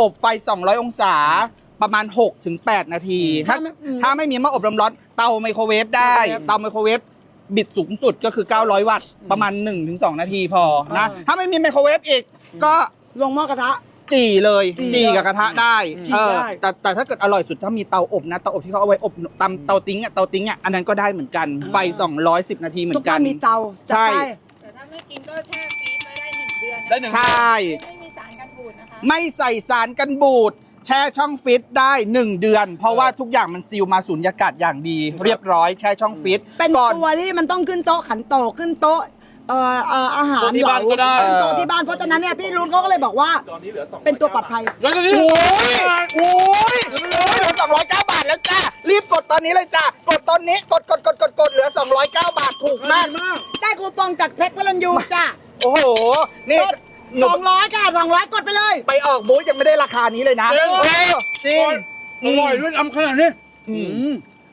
อบไฟ 200 องศาประมาณ 6-8ถึง8นาที ถ้าถ้าไม่อืมถ้าไม่มีหม้ออบลมร้อน เตาไมโครเวฟได้ เตาไมโครเวฟบิดสูงสุดก็คือ 900 วัตต์ ประมาณ 1-2 นาทีพอนะอ่าถ้าไม่มีไมโครเวฟอีก ก็ลงหม้อกระทะ จี่เลย จี่จี่กับกระทะได้จี่เออได้แต่แต่ถ้าเกิดอร่อยสุดถ้ามีเตาอบนะเตาอบที่เขาเอาไว้อบตามเตาติ้งอะเตาติ้งอะอันนั้นก็ได้เหมือนกันไฟ 210 นาทีเหมือทุกนกับ้านนมีเตาจัดใช่ไปแต่ถ้าไม่กินก็แช่ฟรีซไว้ได้หนึ่งเดือนได้หนึ่งใช่ไม่มีสารกัน บูดนะคะ ไม่ใส่สารกันบูด แช่ช่องฟิตได้ 1 เดือน เพราะว่าทุกอย่างมันซีลมาสูญญากาศอย่างดี เรียบร้อยแช่ช่องฟิตเป็นก่อน ตัวที่มันต้องขึ้นโต๊ะขันโตกขึ้นโต๊ะเอ่อเอ่ออาหารโต๊ะที่บ้านก็ได้ ขึ้นโต๊ะที่บ้านเพราะฉะนั้นเนี่ยพี่รุ้นเขาก็เลยบอกว่าตอนนี้เหลือสองเป็นตัวปลอดภัย แล้วก็นี่ โอ้ยโอ้ยโอ้ยเหลือ209 บาทแล้วจ้า รีบกดตอนนี้เลยจ้า กดตอนนี้ กดกดกดกดกดเหลือ 209 บาทถูกมาก ได้คูปองจากเพชรพลันยูจ้ะ โอ้โห นี่ หนูสองร้อยค่ะสองร้อยกดไปเลย ไปออกบูธยังไม่ได้ราคานี้เลยนะเออจริง อร่อยด้วยทำขนาดนี้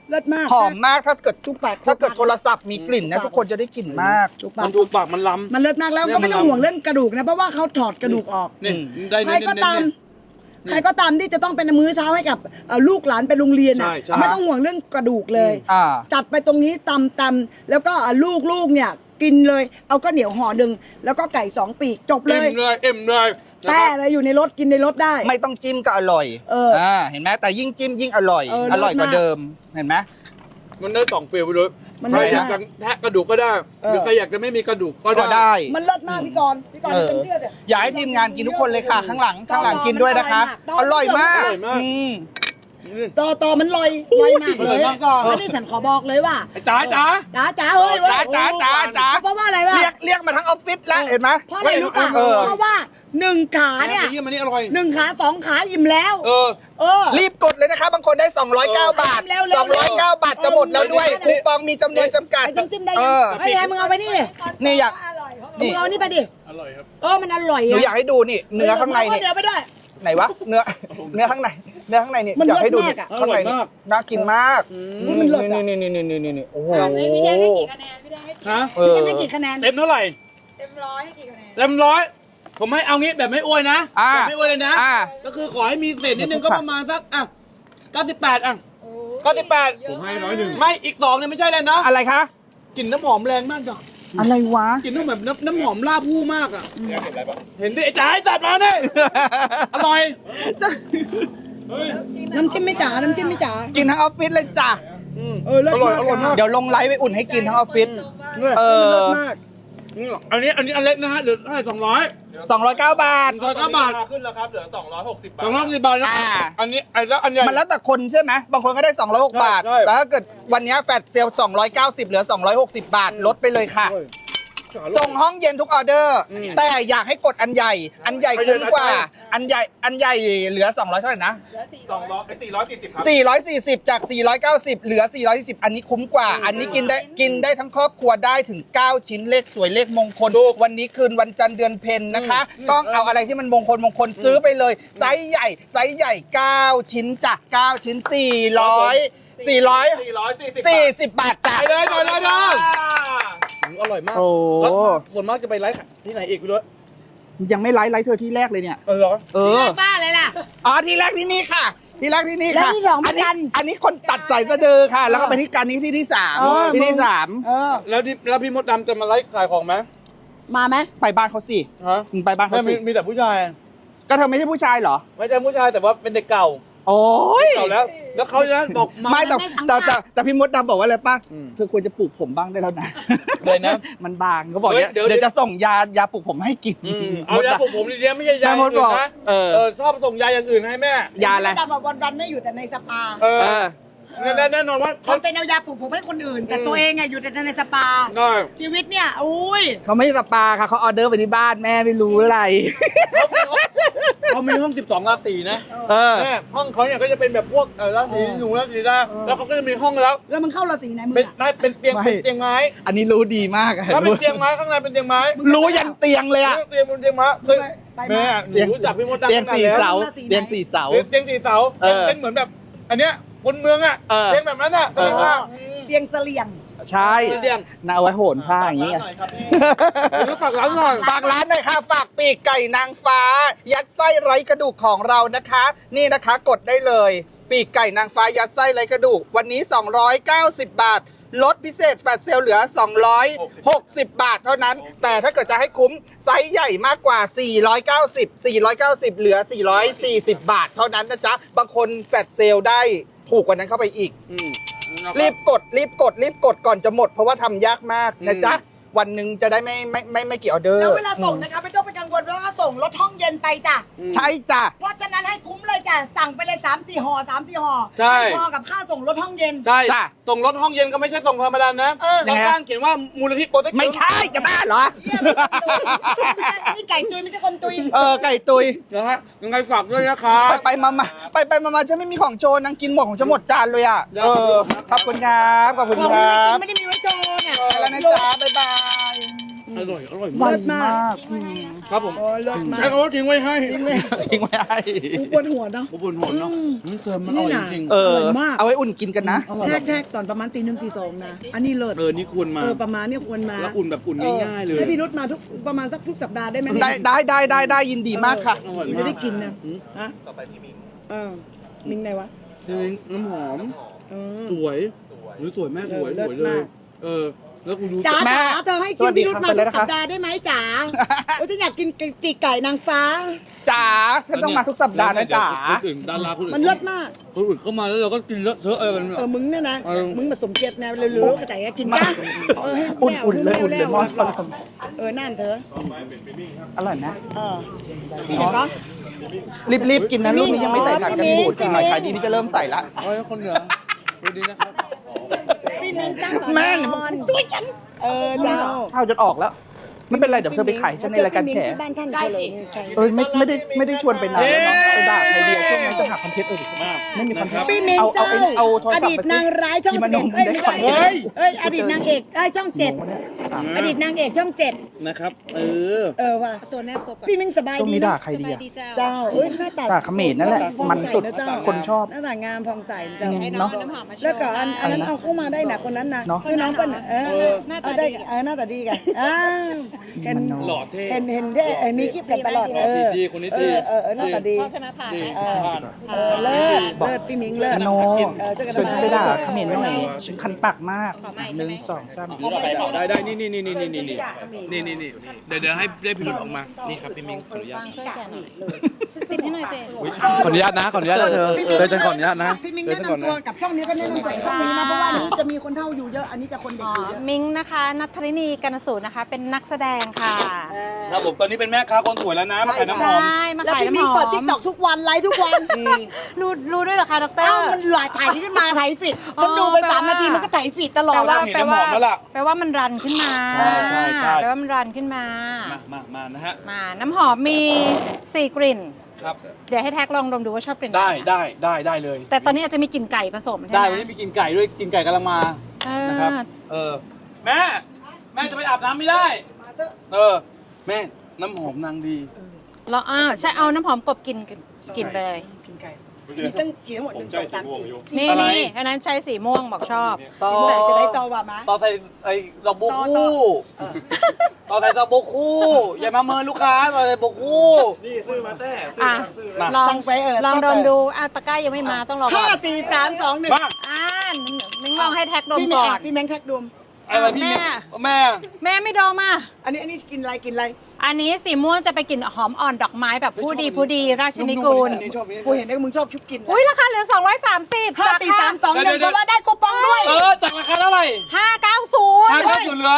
เลิศมาก หอมมากถ้าเกิดทุกปากถ้าเกิดโทรศัพท์มีกลิ่นนะทุกคนจะได้กลิ่นมากทุกปามักนถูกปากมันล้ำ มันเลิศมากแล้วเนี่ยก็ไม่ต้องมันห่วงเรื่องกระดูกนะ เพราะว่าเขาถอดกระดูกออก นี่อืมได้ใครเน้นก็ๆตาม เนี่ย ใครก็ตามที่จะต้องเป็นมื้อเช้าให้กับเอ่อลูกหลานไปโรงเรียนอะใช่ใช่ ไม่ต้องห่วงเรื่องกระดูกเลย อ่า จัดไปตรงนี้ตำตำแล้วก็อะลูกลูกเนี่ย กินเลย เอาก็เหนียวห่อหนึ่งแล้วก็ไก่สองปีกจบเลเอ็มย เลยเอ็มเลยนะแต่ครับอะไรอยู่ในรถกินในรถได้ ไม่ต้องจิ้มก็อร่อยเอออ่เห็นไหมแต่ยิ่งจิ้มยิ่งอร่อย เอออร่อยกว่าเลิศมากเดิม เห็นไหม มันได้สองฟิลไปเลยมันใครได้อยากจะแทะกระดูกก็ได้ เออ หรือใครอยากจะไม่มีกระดูกก็ก็ได้ ได้ มันเลิศมากพี่กรณ์พี่กรณ์เออ เป็นเชื่อเถอะอยากให้ทีมงานกินทุกคนเลยค่ะ ข้างหลังข้างหลังกินด้วยนะคะออร่ร่ออยยมามากกอืม ต่อต่อมันลอยลอยมากเลยอร่อยมากก่อน อันนี้ฉันขอบอกเลยว่าไอ้จ๋าจ๋า จ๋าจ๋าเฮ้ยเว้ยจ้าจ้าจ้าจ้าเพราะว่าอะไรวะเรียกเรียกมาทั้งออฟฟิศแล้วเห็นไหมเพราะอะไรรู้ป่ะเออเพราะว่าหนึ่งขาเนี่ยไอ้เหี้ยมันนี่อร่อย หนึ่งขาสองขาอิ่มแล้ว เออ เออ รีบกดเลยนะคะบางคนได้ 209 บาท เร็วๆเร็วๆ209 บาทจะหมดแล้วด้วยเออ คูปองมีจำนวนจำกัด ไอ้จิ้มจิ้มได้เอยังอ ไอ้ยายมึงเอาไปนี่ดินี่อยากอร่อยเพราะนี่มึงเอานี่ไปดิอร่อยครับ เออมันอร่อยหนูอะอยากให้ดูนี่เนื้อข้างในนี่เดี๋ยวไม่ได้ ไหนวะ เนื้อ เนื้อข้างใน เนื้อข้างในนี่มันอยากให้ดูเลินี่ศมากอะข้างในอร่อยมากน่ากินมากนี่มันเลิศอะ นี่นี่นี่นี่นี่นี่โอ้โหให้พี่แดงให้กี่คะแนนพี่แดงให้กี่ฮะเออให้กี่คะแนน เต็มเท่าไหร่ เต็มร้อยให้กี่คะแนน เต็มร้อย ผมให้เอางี้แบบไม่อวยนะอ่า แบบไม่อวยเลยนะ อ่า ก็คือขอให้มีเศษนิดนึงก็ประมาณสักอะ98 อะ โอ้98ผมให้ร้อยหนึ่ง ไม่อีกสองเนี่ยไม่ใช่เลยนะอะไรคะกลิ่นน้ำหอมแรงมากจ้ะ อะไรวะกลิ่นน้ำแบบน้ำน้ำหอมลาบผู้มากอะ เห็นดิไอ้จ๋าไอ้สัตว์มาเนี่ยอร่อย น้ำจิ้มไม่จ๋า น้ำจิ้มไม่จ๋า กินทั้งออฟฟิศเลยจ้ะ เออเลิศอร่อยมากอร่อยมาก เดี๋ยวลงไลฟ์ไปอุ่นให้กินทั้งออฟฟิศ เอเลิศอมาก อืมอันนี้อันนี้อันเล็กนะฮะเดี๋ยวให้สองร้อย209 บาท สองร้อยบาทขึ้นแล้วครับเหลือ 260 บาสทองร้อยสิบบาทนะอ่า อันนี้ไอ้แล้วอันใหญ่ มันแล้วแต่คนใช่ไหมบางคนก็ได้ 206 บาท ใช่แต่ถ้าเกิดวันนี้แฟดเซลล์290 เหลือ 260 บาท ลดไปเลยค่ะ ส่งห้องเย็นทุกออเดอร์ แต่อยากให้กดอันใหญ่ อันใหญ่คุ้มกว่า อันใหญ่ อันใหญ่เหลือ 200 เท่าไหร่นะเหลือสี่200ไอ้440ครับ 440 จาก 490 เหลือ440อันนี้คุ้มกว่า อันนี้กินได้กินได้ทั้งครอบครัวได้ถึง 9 ชิ้นเลขสวยเลขมงคล วันนี้คืนวันจันทร์เดือนเพ็ญนะคะ ต้องเอาอะไรที่มันมงคลมงคลซื้อไปเลย ไซส์ใหญ่ ไซส์ใหญ่ 9 ชิ้นจ้ะ9ชิ้น 400 400 440 40บาทจ้ะไปเลยไปเลยนะอืมอร่อยมากโอ้แล้วส่วนมากจะไปไลฟ์ที่ไหนอีกพี่ด้วยยังไม่ไลฟ์ไลฟ์เธอที่แรกเลยเนี่ย เออเหรอเออบ้าเลยล่ะ อ๋อที่แรกที่นี่ค่ะ ที่แรกที่นี่แล้วค่ะที่สองเหมือัอนนนี้กัน อันนี้คนตัดสายสะดือค่ะ แล้วก็ไปที่การนี้ที่ที่สามเออ ที่ที่มึงสามเออ แล้วที่แล้วพี่มดดำจะมาไลฟ์ขายของไหมมาไหมไปบ้านเขาสิฮะมึงไปบ้านไม่เขามีสิมีแต่ผู้ชาย ก็เธอไม่ใช่ผู้ชายเหรอ ไม่ใช่ผู้ชายแต่ว่าเป็นเด็กเก่าโอ้ยเก่าแล้ว แล้วเขาจะบอกมา ไม่แต่ไม่สังกัแต่ดแต่แต่พี่มดดำบอกว่าอะไรป่ะอืมเธอควรจะปลูกผมบ้างได้แล้วนะอะไรนะ มันบางเขาบอกเฮ้ยเนี่ยเดี๋ยวเดี๋ยวจะส่งยายาปลูกผมให้กินอืมเอายาปลุกผมดีๆไม่ใช่ยาแม่มดอื่บอกนนะเออเออชอบส่งยาอย่างอื่นให้แม่ยาอะไรดำแบบวันๆไม่อยู่แต่ในสปาเออ เออ แน่แน่นอนว่าคเขานเป็นเอายาปลูกผมให้คนอื่น แต่ตัวเองอะอยู่แต่ในสปา ได้ชีวิตเนี่ยอุ้ยเขาไม่สปาค่ะเขาออเดอร์ไปที่บ้านแม่ไม่รู้อะไร เขามีห้อง 12 ราศีนะเออ แม่ห้องเขาเนี่ยก็จะเป็นแบบพวกเออราศีหนูราศีดาแล้วเขาก็จะมีห้องแล้ว แล้วมึงเข้าราศีไหนมึงเป็นอะได้เป็นเตียงไม่ เป็นเตียงไม้อันนี้รู้ดีมากอะถ้าเป็นเตียงไม้ข้างในเป็นเตียงไม้รู้ยันเตียงเลยอะเตียงบนเตียงไม้เคยไปแม่มาหนูรู้จักพี่มดดำเตียงตั้งนานสี่แล้วเสาราศีไหนเตียงสี่เสา เตียงสี่เสาเออ เป็นเหมือนแบบ อันเนี้ย คนเมืองอะเออเตียงแบบนั้นอะเออเตียงว่าเตียงเสลี่ยง ใช่เดี่ยงน่าเอาไว้โหนผ้าอย่างเงี้ยหน่อยครับพี่เดี๋ยวฝากร้านหน่อยฝากร้านหน่อยค่ะฝากปีกไก่นางฟ้า ยัดไส้ไร้กระดูกของเรานะคะ นี่นะคะกดได้เลย ปีกไก่นางฟ้ายัดไส้ไร้กระดูก วันนี้ 290 บาท ลดพิเศษแฟลตเซลเหลือ 260 บาทเท่านั้น แต่ถ้าเกิดจะให้คุ้ม ไซส์ใหญ่มากกว่า 490 490 เหลือ 440 บาท เท่านั้นนะจ๊ะ บางคนแฟลตเซลได้ ถูกกว่านั้นเข้าไปอีก อืมนะครีรับบกดรีบกดรีบกดก่อนจะหมดเพราะว่าทำยากมากนะจ๊ะ วันหนึ่งจะได้ไม่ไม่ไม่ไม่กี่ออเดอร์แล้วเวลาส่งนะคะไม่ต้องไปกังวลว่าส่งรถห้องเย็นไปจ้ะ ใช่จ้ะ เพราะฉะนั้นให้คุ้มเลยจ้ะ สั่งไปเลย3 4ห่อ3 4ห่อใช่ พอกับค่าส่งรถห้องเย็น ใช่จ้ะ ส่งรถห้องเย็นก็ไม่ใช่ส่งธรรมดานะเออต้องข้างเขียนว่ามูลนิธิโปรเทคไม่ใช่จะบ้าเหรอนี่ไก่ตุยไม่ใช่คนตุย เออไก่ตุย นะฮะยังไงฝากด้วยนะครับไปไปมามาไปไปมามาจะไม่มีของโชว์นางกินหมดของจะหมดจานเลยอะ ได้เออขอบคุณครับ ขอบคุณของคที่รัไม่กินบไม่ได้มีไว้โช ว์เนี่ยไปแล้วนะจ๊ะบ๊ายบายอร่อย อร่อยมากมากครับผมโอ้เลิศมาใช้คำว่าทิ้งไว้ให้จริงเลยทิ้งไว้ให้ปวดหัวเนาะขอบคุณหมดเนาะมอืมเติมมันอร่อยจริงเออมากเอาไว้อุ่นกินกันนะแทกแทกตอนประมาณตีหนึ่งตีสองนะ อันนี้เลิศเออนี่ควรมาเออประมาณนี้ควรมาแล้วอุ่นแบบอุ่นง่ายๆเลยให้พี่รุดมาทุกประมาณสักทุกสัปดาห์ได้ไหมได้ได้ได้ได้ได้ยินดีมากค่ะอร่อยมันมาจะได้กินนะอืมฮะเออมิงไหนวะจริงน้ำหอมสวยสวยแม่สวยเออสวยเลยเออ แล้วกูดูจ๋าแม่จ๋าเธอให้คิวสวัสดีพี่รุดมาครับทุกไปแล้วนะคสัรับปดาห์ได้ไหมจ๋าโอ้ยฉันอยากกินปีกไก่นางฟ้า จ๋าฉันต้องมาทุกสัปดาห์นะจ๋าคนอื่นดาราคนอื่นมันเลิศมากคนอื่นเข้ามาแล้วเราก็กินเลอะเทอะอะไรกันเนี่ย เออมึงเนี่ยนะเออ มึงมาสมเกียรตินะเร็วๆกระจายกินจ้าเออให้อุ่นแวอุ่นเลยอุ่นเลยแวมอนเออนั่นเธออร่อยนะเออเห็นปะ รีบรีบกินนะลูกนี้ยังไม่ใส่ผักกันบูดพี่อีกมิ้หน่อยงขายดีพี่จะเริ่มใส่ละเฮ้ยคนเหนือสวัสดีนะครับ พี่มิ้งจ้าแม่เนี่ยมันช่วยฉัน เออเจ้า ข้าวจนออกแล้ว ไม่เป็นไรเดี๋ยวเธอไปขายฉันในรายการแฉที่บ้านท่านเฉลิมชัย เออไม่ไม่ได้ไม่ได้ชวนไปนานแล้วเนาะไปด่าใครเดียวช่วงนั้นจะหาคอนเทนต์เออไม่มีคอนเทนต์พี่มิ้งเอาเจ้าเอาเอาโทรอศัพท์ดีตไปสินางร้ายช่องที่สิมบโนเอ็ดมึงเอ้ยได้ไม่คใช่อนเทนต์เอ้ยอดีตนางเอกเอ้ยช่องเจ็ดสามอดีตนางเอกช่องเจ็ดนะครับ เออ เออว่ะตัวแนบศพพี่มิ้งสบายช่วงดีนี้นะด่าใครดีอะดีเจ้าเจ้าเอ้ยหน้าตาด่าเขมรนั่นแหละผ่องมันสุดใะเจ้าคนชอบ หน้าตางามผ่องใสเจ้า เนาะน้ำหอมมาโชว์แล้วก็อันอันนั้นอะไรนะเอาเข้ามาได้นะคนนั้นนะเนาะ คือน้องเปิ้ลน่ะเออเออหน้าเอาตาได้ดีเออหน้าตาดีกันอ้าวเห็นหล่อเท่เห็นเห็นได้เออมีคลิปกันตลอดเออดีคนนี้เอดีอเออเออหน้าตาดีชอบใช่ไหมผ่านดีไหมผ่านเออเลิศเลิศพี่มิงเลิศ โนเออช่วยกันชวนฉันไปด่าทำไมเขมรหน่อยฉันคันปากมากหนึ่งสองสามได้ได้นี่นี่นี่นี่นี่นี่นี่นี่นี่นี่เดี๋ยวเดี๋ยวให้ได้พิรุธออกมานี่ครับพี่มิงขออนุญาตช่วยแกหน่อยติดให้หน่อยเต้ขออนุญาตนะขออนุญาตนะเธอเธอจะขออนุญาตนะพี่มิงเธอแนะจะขออนุนำตัวญาตกับช่องนี้ก็แนะนำตัวช่องนี้นะเพราะว่าอันนี้จะมีคนเท่าอยู่เยอะอันนี้จะคนเด็กอ๋ออยู่เยอะ มิงนะคะนัทธรินีกนสูตรนะคะ เป็นนักแสดงค่ะ ครับผมตอนนี้เป็นแม่ค้าคนสวยแล้วนะมาขายน้ำหอม ใช่ มาแล้วขายพี่มิน้ำงหอเปิดมทิกตอกทุกวันไลฟ์ทุกวันรู้รู้ด้วยเหรอคะดร เอ้ามันหลายถ่ายขึ้นมาถ่ายฟิตฉันดูไปสามนาทีมันก็ถ่ายฟิตตลอแปลดว่าอะเห็นแปลน้ำหว่าอมแล้วล่ะแปลว่ามันรันขึ้นมาใช่ใช่ใช่ แปลว่ามันรันขึ้นมา มามามานะฮะ มา น้ำหอมมีสี่กลิ่น ครับ เดี๋ยวให้แท็กลองดมดูว่าชอบกลิ่นหนได้ได้ได้ได้เลย แต่ตอนนี้อาจจะมีกลิ่นไก่ผสมใช่ได้ไหมวันนี้มีกินไก่ด้วยกินไก่กำลังมา เอนะครับอเออ แม่ แม่จะไปอาบน้ำไม่ได้ เออ แม่น้ำหอมนางดีเราอ่าใช่เอาน้ำหอมกบกลิ่นกลิ่นไปเลย กินไก่มีตั้งกี่ทั้งหมดหนึ่งสองสามสี่สี่นี่อะไร นี่อันนั้นใช้สีม่วงบอกชอบ ต่อแต่จะได้ต่อว่ามาต่อใส่ไอ้ดอกบัวต่อ คู่ต่อใส่ดอกบัวคู่อย่ามาเมินลูกค้าต่อใส่บัวคู่อะมาลองสั่งไปเออลองต้องดมไปดูอะตะกร้ายังไม่มาต้องรอก่ห้าอนสี่สามสองหนึ่งบ้าอ่ามิ้งลองให้แท็กดมพี่แมก่งอนพี่แมงแท็กดม อะไรพี่แม่แม่ แม่แม่ไม่ดมอะ อันนี้อันนี้กินอะไรกินอะไรอันนี้สีม่วงจะไปกลิ่นหอมอ่อนดอกไม้แบบผู้ดีผู้ดีราชินีกูลอันนี้ชอบนี่ กูเห็นได้มึงชอบคิดกินอุ้ยราคาเหลือ 230ห้าสี่สามสองหนึ่งเพราะว่าได้คูปองด้วย เออจากราคาเท่าไหร่590ห้าเก้าสิบเหลือ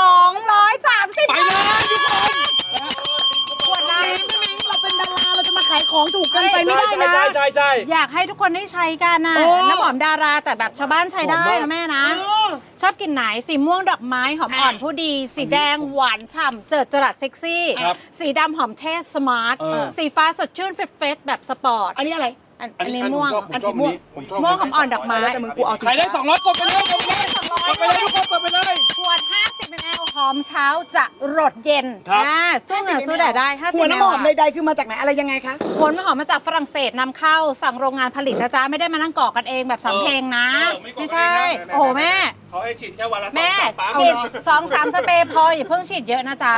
230ไปเลยทุกคนขวดน้พี่มิงเราเป็นดาราเราจะมาขายของถูกเกันไปไม่ได้นะ ใช่ใช่ใช่ำอยากให้ทุกคนได้ใช้กันนะโอ้ น้ำหอมดาราแต่แบบชาวบ้านใช้ได้หอมมาก นะแม่นะ เออ ชอบกลินไหนสีม่วงดอกไม้หอมอ่อนผู้ดี สีแดงหวานฉ่ำเจิดจรัสเซ็กซี่ ครับสีดำหอมเท่สมาร์ท เออ สีฟ้าสดชื่นเฟรชเฟรชแบบสปอร์ตอันนี้อะไร อันอันนี้ม่วง อันนี้ม่วงผมชอบม่วงหอมอ่อนดอกไม้ แต่มึงกูเอา ใครได้ 200กดไปเลยกดไปเลยกดไปเลยทุกคนกดไปเลย ขวด50 ml ห อมเช้าจะรดเย็นครับ อ่าสู้เหงื่อสู้แดดได้50หัวน้ำหอม ml ใดๆคือมาจากไหนอะไรยังไงคะหัวน้ำหอมมาจากฝรั่งเศสนำเข้าสั่งโรงงานผลิตนะจ๊ะ ไม่ได้มานั่งกรอกกันเองแบบสำเพลงนะ เออไม่กรอกไม่ใช่เองนะโอ้โหแม่ เขาให้ฉีดแค่วันละสองแม่สามปั๊มฉีดสองสามสเปรย์พออย่าเพิ่งฉีดเยอะนะจ๊ะ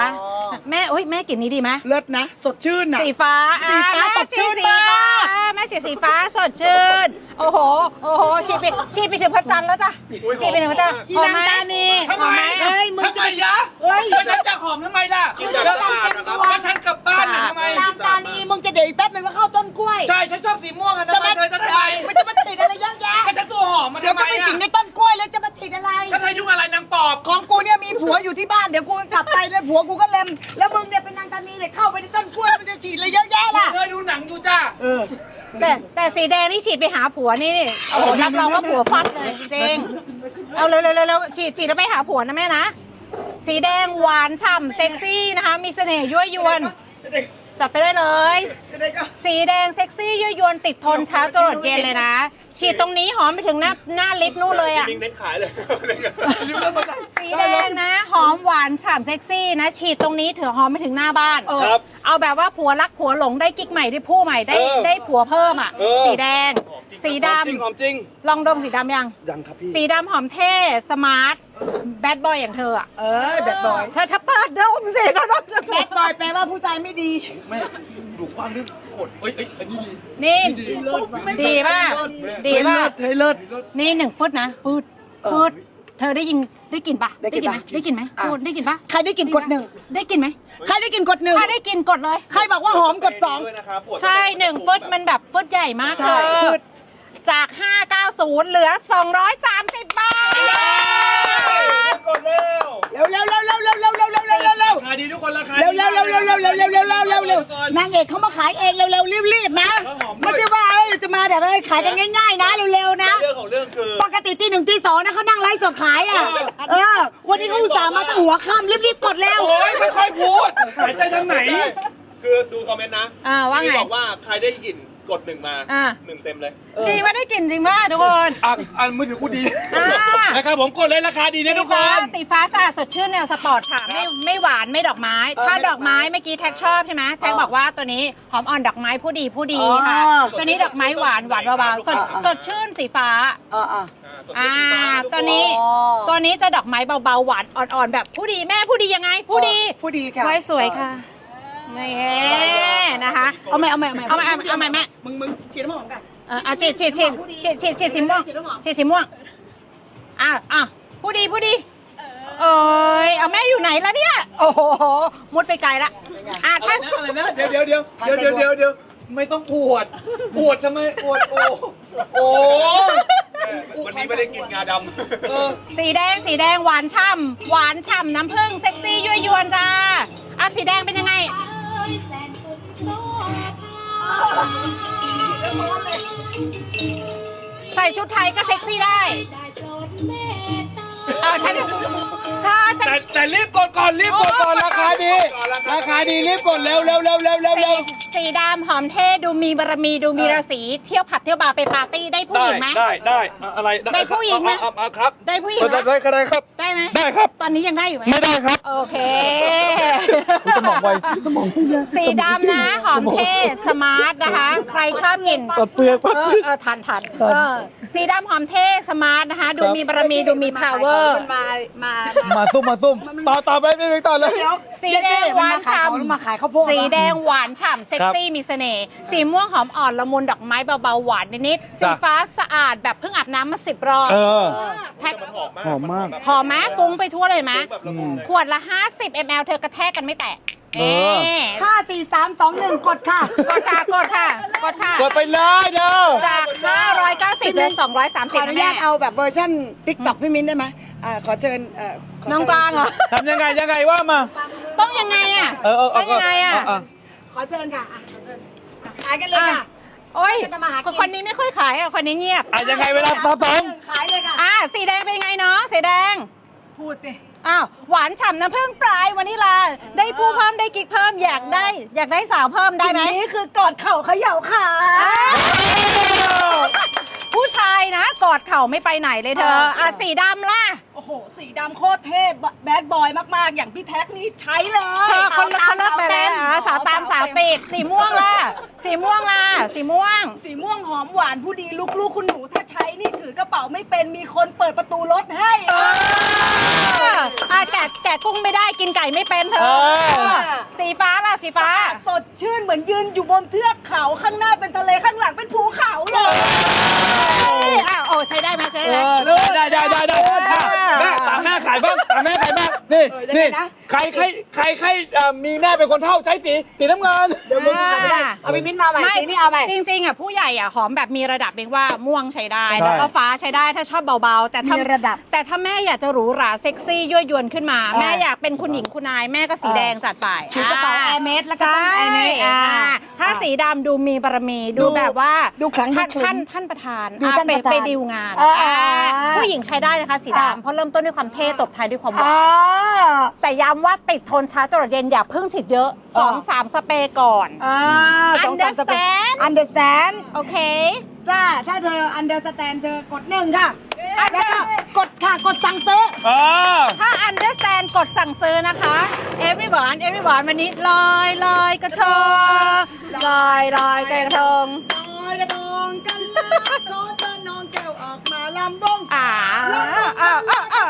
แม่อุ้ยแม่กลิ่นนี้ดีไหมเลิศนะ สดชื่นนะ สีฟ้าสีฟ้าอะสดชื่นแม่ฉีสีฟ้มากแม่ฉีดสีฟ้าสดชื่น โอ้โห โอ้โหฉีดไปฉีดไปถึงพระจันทร์แล้วจ้ะอุ๊ยฉีดไปถึงพระจันทร์อีหอมนางไหมตานี หอมไหมเฮ้ยมึงทำไมยะเฮ้ยแล้วฉันจะหอมทำไมล่ะกินแบบสะอาดนะครับ แล้วฉันกลับบ้านน่ะทำไมนางตานีมึงจะเดี๋ยวอีกแป๊บนึงก็เข้าต้นกล้วยใช่ฉันชอบสีม่วงอะทำไมเธอจะทำไมมันจะมาฉีดอะไรเยอะแยะก็ฉันตัวหอมมาเดี๋ยวทำไมก็ไปอะสิงในต้นกล้วยแล้วจะมาฉีดอะไร แล้วเธอยุ่งอะไรนางปอบ ของกูเนี่ยมีผัวอยู่ที่บ้านเดี๋ยวกูกลับไปแล้วผัวกูก็เล็มแล้วมึงเนี่ยเป็นนางตานีเลยเข้าไปในต้นกล้วยแล้วมันจะฉีดอะไรเยอะแยะล่ะเธอดูหนังอยู่จ้าเออแต่แต่สีแดงนี่ฉีดไปหาผัวนี่นี่โอ้โหรับรองว่าผัวฟัดเลยจริงๆเอาเร็วเร็วเร็วเร็วฉีดฉีดแล้วไปหาผัวนะแม่นะ สีแดงหวานฉ่ำเซ็กซี่นะคะ มีเสน่ห์ยั่วยวน จัดไปได้เลย สีแดงเซ็กซี่ยั่วยวนติดทนเช้าตลอดเย็นเลยนะ ฉีดตรงนี้หอมไปถึงหน้าหน้าลิฟต์นู่นเลยอะ ลิงก์เน้นขายเลยสีแดงนะ หอมหวานฉ่ำเซ็กซี่นะ ฉีดตรงนี้ถือหอมไปถึงหน้าบ้าน ครับเอาแบบว่าผัวรักผัวหลงได้กิ๊กใหม่ได้ผู้ใหม่ได้เออได้ผัวเพิ่มอะ เออ สีแดง สีดจริงหอมจริงำลองดมสีดำยัง ยังครับพี่ สีดำหอมเท่สมาร์ทแบดบอยอย่างเธออะเออแบดบอยเธอถ้าเปิดดมสิก็ดมจะแบดบอยแปลว่าผู้ชายไม่ดีแม่ ดูความด้วยกดเอ้ยเอ้ยอันนี้ดี นี่ดีป่ะ ดีป่ะ เฮ้ยเลิศ นี่หนึ่งฟุตนะฟุตฟุตเธอได้ยินได้กลินปะได้กลิ่นไหมปะได้กลินไหมอะพูดได้กลินปะใครได้กินกดหนึ่งได้กลินไหมใครได้กินกดหนึ่งถ้าได้กลินกดเลย ใครบอกว่าหอมกดสองด้วยนะครับปวดใช่หนึ่งฟุตมันแบบฟุตใหญ่มากใช่เธอฟุตจาก 590 เหลือ 230 บาทกดเร็วเร็วเร็วเร็วเร็วเร็วเร็วเร็วเร็วเร็วเร็วเร็วราคาดีทุกคนราคาเร็วเร็วเร็วเร็วเร็วเร็วเร็วเร็วเร็วเร็วเร็วนางเอกเขามาขายเองเร็วเร็วรีบรีบนะไม่ใช่ว่าเอ้ยจะมาแบบอะไรขายกันง่ายๆนะเร็วๆนะ เรื่องของเรื่องคือ ปกติตีหนึ่งตีสองนะเขานั่งไลฟ์สดขายอะเออวันนี้เขาอุตส่าห์มาตั้งหัวค่ำรีบๆกดแล้วโอ้ยไม่ค่อยพูดหายใจทางไหน คือดูคอมเมนต์นะอ่าว่าไงที่บอกว่าใครได้กลิ่น กดหนึ่งมาอ่า หนึ่งเต็มเลยจริงว่าได้กลินจริงป่ะทุกคนอะอันมือถือกูดีอ่านะครับผมกดเลยราคาดีนะทุกคสีฟ้าน สีฟ้าสะอาดสดชื่นแนวสปอร์ตค่ะไม่ไม่หวานไม่ดอกไม้ถ้าดอกไม้เมื่อกี้แท็กชอบใช่ไหมแท็กบอกว่าตัวนี้หอมอ่อนดอกไม้ผู้ดีผู้ดีค่ะ อ๋อ ตัวนี้ดอกไม้หวานหวานเบาๆสดสดชื่นสีฟ้าเออเอออ่าตัวนี้อ๋อตัวนี้จะดอกไม้เบาๆหวานอ่อนๆแบบผู้ดีแม่ผู้ดียังไงผู้ดี ผู้ดีค่ะ ไว้สวยค่ะ นี่นะคะเอาใหม่เอาใหม่เอาใหม่เอาใหม่เอาใหม่แม่มึงมึงฉีดน้ำหอมกันเอออะฉีดฉีดฉีดฉีดฉีดฉีดสีม่วงฉีดสีม่วงอะอะผู้ดีผู้ดีเอ้ยเอาแม่อยู่ไหนแล้วเนี่ย โอ้โหมุดไปไกลละอะท่านอะไรนะเดี๋ยวเดี๋ยวเดี๋ยวเดี๋ยวเดี๋ยวเดี๋ยวเดี๋ยวไม่ต้องปวดปวดทำไมปวดโอ้โอ้วันนี้ไม่ได้กินงาดเออสีแดงสีแดงหวานฉ่ำหวานฉ่ำน้ำผึ้งเซ็กซี่ยั่วยวนจ้าอะสีแดงเป็นยังไง แสนสุดโซภาใส่ชุดไทยก็เซ็กซี่ได้ ได้โปรดเมตตา เออฉันถ้าฉัน แต่แต่รีบกดก่อนรีบกดก่อนราคาดีราคาดีรีบกดเร็วเร็วเร็วเร็วเร็วสีเร็ว สีดำหอมเท่ดูมีบารมีดูมีราศีเที่ยวผับเที่ยวบาร์ไปปาร์ตี้ได้ผู้หได้ญิงไหม ได้ได้อะอะไรได้ผู้หญิงไหมอะอะอะครับได้ผู้หญิงได้ไหมได้ก็ได้ครับ ได้ไหมได้ครับ ตอนนี้ยังได้อยู่ไหมไม่ได้ครับ โอเค สมองไวสมองไวสีดำนะหอมเท่สมาร์ทนะคะ ใครชอบกลิ่น ตัดเปลือกปั๊บ เออเออทันทันเออสีดำหอมเท่สมาร์ทนะคะ ดูมีบารมีดูมี power มา มา มาซุ่มมาซุ่มต่อต่อไปนิดนึงต่อเลย สีแดงหวานฉ่มาขายข้าวโพดำสีแดงหวานฉ่ำเซ็กซี่มีเสน่ห์สีม่วงหอมอ่อนละมุนดอกไม้เบาๆหวานนิดๆสีจ้ะฟ้าสะอาดแบบเพิ่งอาบน้ำมาสิบรอบเออ แท็กำหอมมากหอมมาก หอมไหมฟุ้งไปทั่วเลยไหมแบบละมุนขวดละ 50 ml เธอกระแทกกันไม่แตก เออเอ๊ะห้าสี่สามสองหนึ่งกดค่ะ กดค่ะ กดค่ะ กดค่ะ กดไปเลยเด้อ จาก 590เหลือขออ230นุนะญาแม่ตเอาแบบเวอร์ชันติ๊กต็อกพี่มิ้นได้ไหมอ่าขอเชิญเอ่อขน้องกวางเหรอ ทำยังไงยังไงว่ามา ต้องยังไงอะ เออเออเอต้อองยังไงอะอะขอเชิญค่ะอะขอเชิญอะขายกันเลยค่ะ โอ้ยจะมาหากิน คนนี้ไม่ค่อยขายอะ คนนี้เงียบ อะยังไงเวลาสอบสองขายเลยค่ะ อะสีแดงเป็นไงน้องสีแดง พูดดิ อ้าวหวานฉ่ำน้ำผึ้งปลายวานิลา ได้ผู้เพิ่มได้กิ๊กเพิ่มอยากได้ อยากได้สาวเพิ่มได้ไหมนี่คือกอดเข่าเขย่าขาอ่าผู้ชายนะ กอดเข่าไม่ไปไหนเลยเธออะสีดำล่ะ โอ้โห สีดำโคตรเทพแบดบอยมาก ๆ อย่างพี่แท็กนี่ใช้เลยเธอคนละคนละไปเลยอะสาวตามสาวติดสีม่วงล่ะ สีม่วงล่ะ สีม่วง สีม่วงหอมหวานผู้ดีลูกๆคุณหนูถ้าใช้นี่ถือกระเป๋าไม่เป็นมีคนเปิดประตูรถให้ อะแกะแกะกุ้งไม่ได้กินไก่ไม่เป็นเธเอออ สีฟ้าล่ะสีฟ้า สดชื่นเหมือนยืนอยู่บนเทือกเขาข้างหน้าเป็นทะเลข้างหลังเป็นภูเขาเลย อ้าวโอ้ใช้ได้ไหมใช้ได้ไหม ได้ได้ได้ได้ได้แม่ตามแม่ขายบ้างตามแม่ขายบ้าง นี่นี่ใครใครใครใครเอ่อมีแม่เป็นคนเท่าใช้สีสีน้ำเงินเอาไปมิ้นมาใหม่สีนี่เอาใหม่ จริงๆอะผู้ใหญ่อะหอมแบบมีระดับเองว่าม่วงใช้ได้ใช่ แล้วก็ฟ้าใช้ได้ถ้าชอบเบาๆ แต่ถ้ามีระดับแต่ถ้าแม่อยากจะหรูหราเซ็กซี่ยั่วยวนขึ้นมาอ่าแม่อยากเป็นคุณหญิงคุณนายแม่ก็สีแดงจัดไปถือกระเป๋าอ่ Hermes แล้วก็ต้องใช่ Hermes อ่าอ่าถ้าสีดำดูมีบารมีดูดูแบบว่าดูขลังท่านดูขลัท่างนท่านประธานดูอ่าท่านไปประธานไปดิวงานอ่าอ่าอ่าผู้หญิงใช้ได้นะคะสีอ่า ดำเพราะเริ่มต้นด้วยความเท่ตบท้ายด้วยความหวาอ๋อนแต่ย้ำว่าติดทนช้าตลอดเย็นอย่าเพิ่งฉีดเยอะสองสามสเปรย์ก่อน อ่าสองสามสเป Understand understand โอเค ถ้าถ้าเธอ understand เธอกดหนึ่งค่ะแล้วก็กดค่ะกดสั่งซื้อ เออ ถ้า understand กดสั่งซื้อนะคะ everyone everyone วันนี้ลอยลอยกระทงลอยลอยกระทงลอยกระทงกันลาขอเชิญน้องแก้วออกมาลำบงอ่าอ่าอ่าอ่า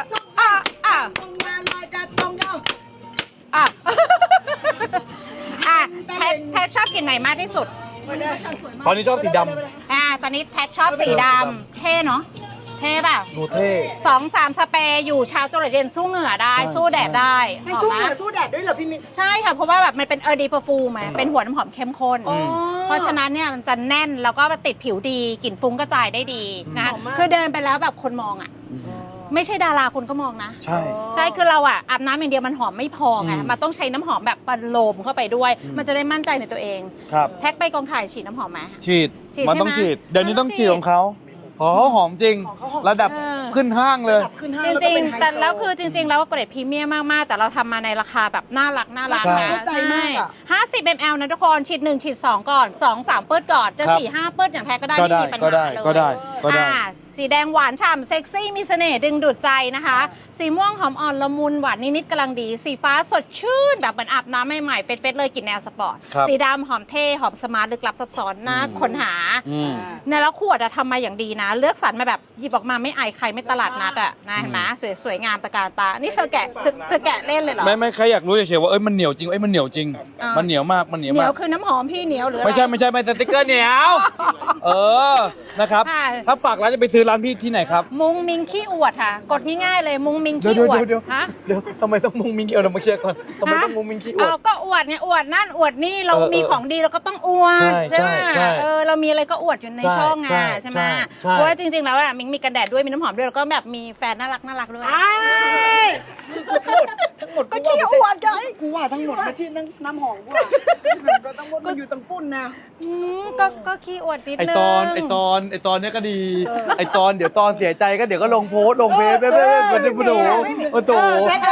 อ่าอ่าลงมาลอยกระทงเอาอ่าอ่าแท็กแท็กชอบกลินไหนมากที่สุด ตอนนี้ชอบสีดอ่า ตอนนี้แท็กชอบสีดำ เท่เนาะ เท่ป่ะำดูเท่ สองสามสเปรย์อยู่เช้าจนเย็นสู้เหงื่อได้ ใช่ สู้แดดได้ให้หอมสู้ไหมเหนือสู้แดดด้วยเหรอพี่มิ้นใช่ค่ะ เพราะว่าแบบมันเป็นเออดีเปอร์ฟูมเป็นหัวน้ำหอมเข้มข้น อ๋อ เพราะฉะนั้นเนี่ยมันจะแน่นแล้วก็ติดผิวดีกลิ่นฟุ้งกระจายได้ดีนะคะหอมมาก คือเดินไปแล้วแบบคนมองอะ ไม่ใช่ดาราคนก็มองนะ ใช่ ใช่คือเราอะอาบน้ำอย่างเดียวมันหอมไม่พอไงอืมมันต้องใช้น้ำหอมแบบปรโลมเข้าไปด้วยมันจะได้มั่นใจในตัวเอง ครับ แท็กไปกองถ่ายฉีดน้ำหอมไหม ฉีด ฉีดมันต้องใช่ไหมฉีด เดี๋ยวนี้ต้องต้องฉีฉีดดของเขา ของเขาหอมจริงระดับเออ ขึ้นห้างเลย ขึ้นห้างจแล้วก็ริงเป็นไฮๆโซแต่แล้วคือจริง ๆ แล้วเกรดพรีเมียมมาก ๆ แต่เราทำมาในราคาแบบน่ารักน่ารักใช่นะเข้าใจมากอะ ห้าสิบ ml นะทุกคนฉีดหนึ่งฉีดสองก่อนสองสามเปิดก่อน จะครับ สี่ห้าเปิดอย่างแท้ก็ได้ก็ไม่ได้มีปัญก็หาได้เลยก็ได้ก็ได้ อ่าสีแดงหวานฉ่ำเซ็กซี่มีเสน่ห์ดึงดูดใจนะคะ สีม่วงหอมอ่อนละมุนหวานนิด ๆกำลังดี สีฟ้าสดชื่น แบบเหมือนอาบน้ำใหม่ ๆ เฟสๆเลยกลิ่นแนวสปอร์ต ครับสีดำหอมเท่หอมสมาร์ทลึกลับซับซ้อนน่าอืม ค้นหา อืมในแล้วขวดอะทำมาอย่างดีนะ เลือกสรรมาแบบหยิบออกมาไม่อายใครไม่ตลาดนัดอะนะเห็นไหมสวยสวยงามตะการตา นี่เธอแกะเธอเธอแกะเล่นเลยเหรอ ไม่ไม่ใครอยากรู้เฉยๆว่าเอ้ยมันเหนียวจริงเอ้ยมันเหนียวจริง อ่ามั มันเหนียวมากมันเหนียวเหนีมายกวคือน้ำหอมพี่เหนียวหรืออะร ไม่ใช่ไม่ใช่ไม่สติกเกอร์เหนียว เออนะครับ อ่า ถ้าฝากร้านจะไปซื้อร้านพี่ที่ไหนครับ มุงมิงขี้อวดค่ะ กดง่ายๆเลยมุงมิงเดี๋ยวขี้อวดเดี๋ยวเดี๋ยวฮะเดี๋ยวทำไมต้องมุงมิงขี้อวดเรามาเคลียร์ก่อนทำไมฮะต้องมุงมิงขี้อวดเอาก็อวดไงอวดนั่นอวดนี่เราเออเออมีของดีเราก็ต้องอวดใช่ไหมใช่ใช่เออเรามีอะไรก็อวดอยู่ในใช่ช่องไงใช่ใช่ไหมใช่ใช่เพราะว่าจริงๆแล้วอะมิงมีกันแดดด้วยมีน้ำหอมด้วยแล้วก็แบบมีแฟนน่ารักน่ารักด้วยทั้งหมดก็ขี้อวดไงกูว่าทั้งหมดไม่ใช่น้ำน้ำหอมกูว่าก็ทั้งหมดมันอยู่ตรงปุ้นนะ อืมก็ก็ขี้อวดนิดไอนึง ตอนไอตอนไอตอนเนี้ยก็ดีไอตอนเดี๋ยวตอนเสียใจก็เดี๋ยวก็ลงโพสต์ลงเฟซเรื่อยๆมันจะมาดูโอ้โห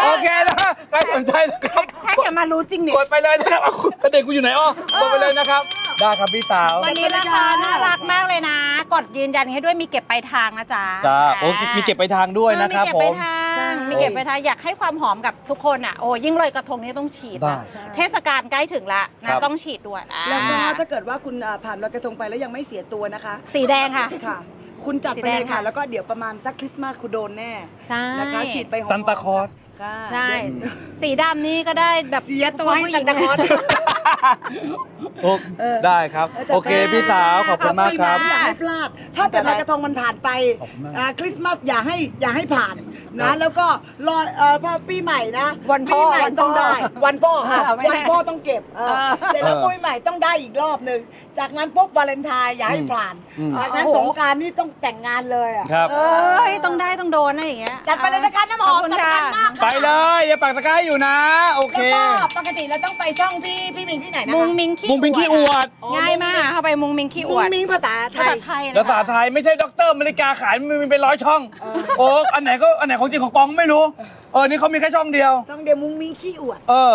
โอเคนะใครสนใจนะครับแท็กอย่ามารู้จริงดิกดไปเลยนะครับเอาคุณเด็กกูอยู่ไหนอ้อกดไปเลยนะครับ ได้ครับพี่สาว วันนี้ราคาน่ารักมากเลยนะ กดยืนยันให้ด้วยมีเก็บปลายทางนะจ๊ะจ้าโอ้มีเก็บไปทางด้วยนะครับเออผมีเก็บมปลายทางมีเก็บปลายทางอยากให้ความหอมกับทุกคนอะโอ้ยิ่งเลยกระทงนี้ต้องฉีดได้นะเทศกาลใกล้ถึงละครันะบ ต้องฉีดด้วยอ่าแล้วก็ถ้าเกิดว่าคุณอ่าผ่านลอยกระทงไปแล้วยังไม่เสียตัวนะคะสีแดงค่ะ ค่ะ คุณจัดสีไปแดเลงยค่ะ ค่ะ แล้วก็เดี๋ยวประมาณสักคริสต์มาสคุณโดนแน่ใช่นะคะฉีดไปหอมๆซันตาคลอส ค่ะ ได้สีดำนี่ก็ได้แบบเสียตัวให้ซันตาคลอส โอ้ได้ครับโอเคพี่สาวขอบคุณมากครับอย่าให้พลาด ถ้าเกิดลอยกระทงมันผ่านไปขอบคุณมาก อ่าคริสต์มาสอย่าให้อย่าให้ผ่าน นะ แล้วก็ลอยเอ่อพอปีใหม่นะวันพ่อปีใหม่วันพ่อต้องได้ วันพ่อค่ะเออไม่ได้วันพ่อต้องเก็บเออเออเสร็จแล้วปีใหม่ต้องได้อีกรอบหนึ่งจากนั้นปุ๊บวาเลนไทน์อย่าให้ผ่านอืม จากนั้นสงกรารนี่ต้องแต่งงานเลยอะครับ เอ้ยต้องได้ต้องโดนนะอย่างเงี้ยจัดไปเลยนะคะน้ำหอมขบคุณสำคัญมากไปเลยอย่าปักตะกร้าให้อยู่นะ โอเค แล้วก็ปกติเราต้องไปช่องพี่พี่มิงที่ไหนนะคะ มุงมิงขี้มุงเป็นขี้อวดง่ายมากเข้าไปมุงมิงขี้อมุวงดมิงภาษาไทภายษาไทยนะคะ ภาษาไทยไม่ใช่ด็อกเตอร์อเมริกาขายมันมีเป็นร้อยช่อง โอ้อันไหนก็อันไหนของจริงของปลอมไม่รู้ เออ นี่เขามีแค่ช่องเดียว ช่องเดียวมุงมิงขี้อวด เออ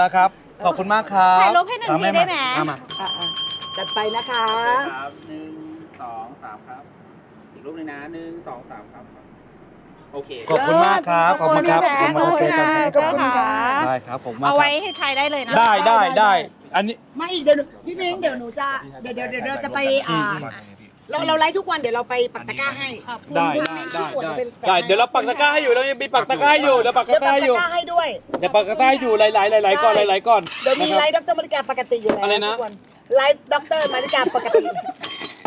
นะครับ ขอบคุณมากครับถ่ายรูปให้หนึ่งทีได้ไหมเอามาอะๆจัดไปนะคะครับหนึ่งสองสามครับ อีกรูปหนึงนะหนึ่งสองสามครับ โอเค ขอบคุณมากครับ ขอบคุณครับขอบคุณขอบคุณค่ะครับขอบคุณค่ะได้ครับผมมากเอาคไว้รับให้ใช้ได้เลยนะได้ได้ได้ อันนี้ไม่อีกเดี๋ยวหนูพี่เม้งเดี๋ยวหนูจะเดี๋ยวเดี๋ยวเดี๋ยวเราจะไปอ่า เราเราไลฟ์ทุกวันเดี๋ยวเราไปปักตะกร้าให้ได้ได้ได้ได้ได้เดี๋ยวเราปักตะกร้าให้อยู่เรายังมีปักตะกร้าให้อยู่เดี๋ยวปักเดี๋ยวตะกปัร้ากให้อยู่ตะกร้าให้ด้วย เดี๋ยวปักตะกร้าให้อยู่หลายๆหลายๆก่อนหลายๆก่อนเดี๋ยวมีนะครับไลฟ์ดรมาริกาปกติอยู่แล้วอะไรนะ ทุกวันไลฟ์ดรมาริกาปกติ